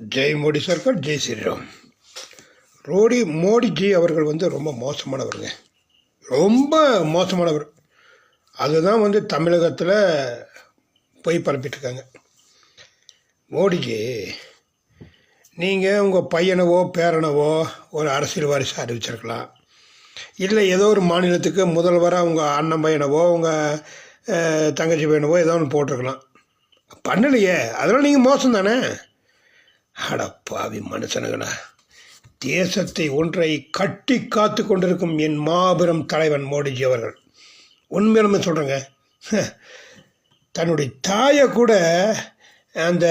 ஜெய் மோடி சர்க்கார் ஜெய் ஸ்ரீராம். ரோடி மோடிஜி அவர்கள் வந்து ரொம்ப மோசமானவருங்க. ரொம்ப மோசமானவர். அதுதான் வந்து தமிழகத்தில் போய் பரப்பிட்டுருக்காங்க. மோடிஜி நீங்கள் உங்கள் பையனவோ பேரனவோ ஒரு அரசியல் வாரிசு அறிவிச்சிருக்கலாம். இல்லை ஏதோ ஒரு மாநிலத்துக்கு முதல்வராக உங்கள் அண்ணன் பையனவோ உங்கள் தங்கச்சி பையனவோ ஏதோ ஒன்று போட்டிருக்கலாம். பண்ணலையே. அதெல்லாம் நீங்கள் மோசம் தானே அடப்பாவி மனுஷனுங்களா தேசத்தை ஒன்றை கட்டி காத்து கொண்டிருக்கும் என் மாபெரும் தலைவன் மோடிஜி அவர்கள். உண்மையிலுமே சொல்கிறேங்க தன்னுடைய தாயை கூட அந்த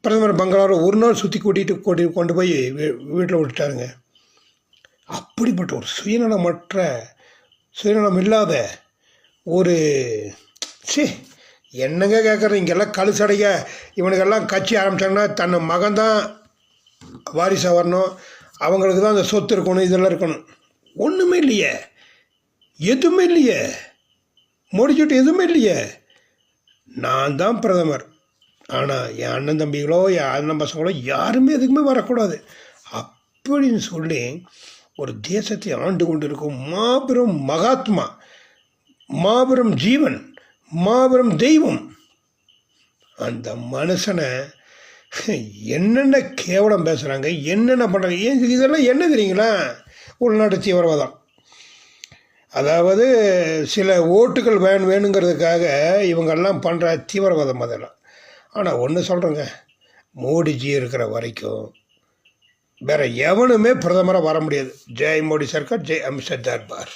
பிரதமர் பங்களாவை ஒரு நாள் சுற்றி கூட்டிகிட்டு கூட்டி கொண்டு போய் வீ- வீட்டில் விட்டுட்டாருங்க. அப்படிப்பட்ட ஒரு சுயநலமற்ற சுயநலம் இல்லாத ஒரு சி என்னங்க கேட்குறது இங்கெல்லாம் கழுசடைக இவனுக்கெல்லாம் கட்சி ஆரம்பிச்சாங்கன்னா தன் மகன்தான் வாரிசாக வரணும். அவங்களுக்கு தான் அந்த சொத்து இருக்கணும் இதெல்லாம் இருக்கணும். ஒன்றுமே இல்லையே. எதுவுமே இல்லையே. முடிச்சுட்டு எதுவுமே இல்லையே. நான் தான் பிரதமர். ஆனால் என் அண்ணன் தம்பிகளோ என் அண்ணன் பசங்களோ யாருமே எதுக்குமே வரக்கூடாது. அப்படின்னு சொல்லி ஒரு தேசத்தை ஆண்டு கொண்டிருக்கும் மாபெரும் மகாத்மா மாபெரும் ஜீவன் மாபெரும் தெய்வம். அந்த மனுஷனை என்னென்ன கேவலம் பேசுகிறாங்க என்னென்ன பண்ணுறாங்க ஏன் இதெல்லாம் என்ன தெரியுங்களா? உள்நாட்டு தீவிரவாதம். அதாவது சில ஓட்டுகள் வேணும் வேணுங்கிறதுக்காக இவங்கெல்லாம் பண்ணுற தீவிரவாதம் அதெல்லாம். ஆனால் ஒன்று சொல்கிறேங்க மோடிஜி இருக்கிற வரைக்கும் வேறு எவனுமே பிரதமராக வர முடியாது. ஜெய் மோடி சர்க்கார் ஜெய் அமித்ஷா தர்பார்.